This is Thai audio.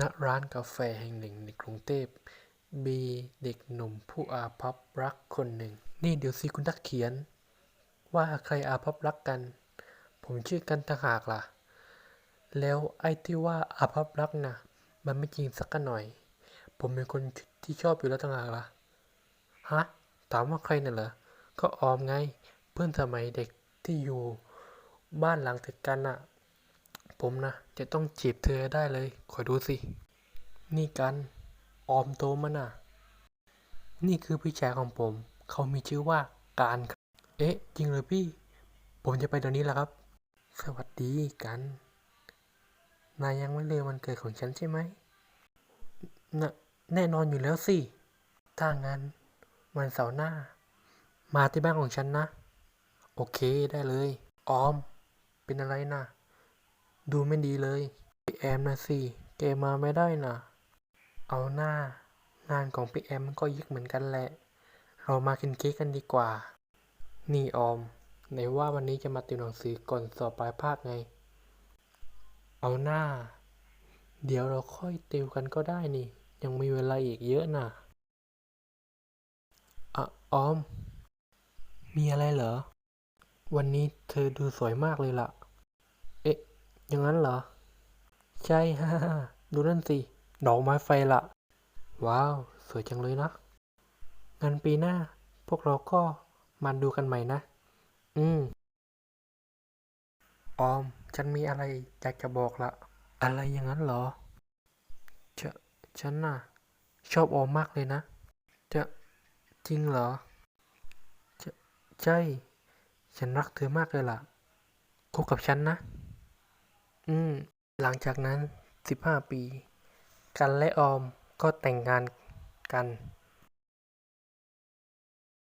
ณร้านกาแฟแห่งหนึ่งในกรุงเทพมีเด็กหนุ่มผู้อาภัพรักคนหนึ่ง นี่เดี๋ยวสิคุณนักเขียน ว่าใครอาภัพรักกัน ผมชื่อกันต่างหากล่ะ แล้วไอ้ที่ว่าอาภัพรักนะมันไม่จริงสักหน่อย ผมเป็นคนที่ชอบอยู่แล้วต่างหากล่ะฮะถามว่าใครน่ะเหรอก็ออมไง เพื่อนสมัยเด็กที่อยู่บ้านหลังติดกันน่ะ ผมนะ จะต้องจีบเธอได้เลย คอยดูสิ นี่กัน ออมโตมันน่ะนี่คือพี่ชายของผม เขามีชื่อว่าการครับเอ๊ะ จริงเลยพี่ ผมจะไปเดี๋ยวนี้แหละครับ สวัสดีกัน นายยังไม่ลืมวันเกิดของฉันใช่ไหมนแน่นอนอยู่แล้วสิ ถ้างั้น วันเสาร์หน้า มาที่บ้านของฉันนะ โอเคได้เลย ออม เป็นอะไรน่ะ ดูไม่ดีเลยพี่แอมนะสิแกมาไม่ได้นะเอาหน้างานของพี่แอมมันก็ยิกเหมือนกันแหละ เรามากินเค้กกันดีกว่า นี่ออมไหนว่าวันนี้จะมาติวหนังสือก่อนสอบปลายภาคไง เอาหน้า เดี๋ยวเราค่อยติวกันก็ได้นี่ ยังมีเวลาอีกเยอะน่ะอะออม มีอะไรเหรอ วันนี้เธอดูสวยมากเลยล่ะ อย่างนั้นเหรอ ใช่ฮ่าดูนั่นสิ ดอกไม้ไฟละ ว้าว สวยจังเลยนะงันปีหน้า พวกเราก็มาดูกันใหม่นะ อืม ออม ฉันมีอะไรอยากจะบอกละ อะไรอย่างนั้นเหรอฉฉันน่ะ ชอบออมมากเลยนะ จะจริงเหรอจะใช่ ฉันรักเธอมากเลยล่ะคบกับฉันนะ อืม หลังจากนั้นสิบห้าปี กันและออมก็แต่งงานกัน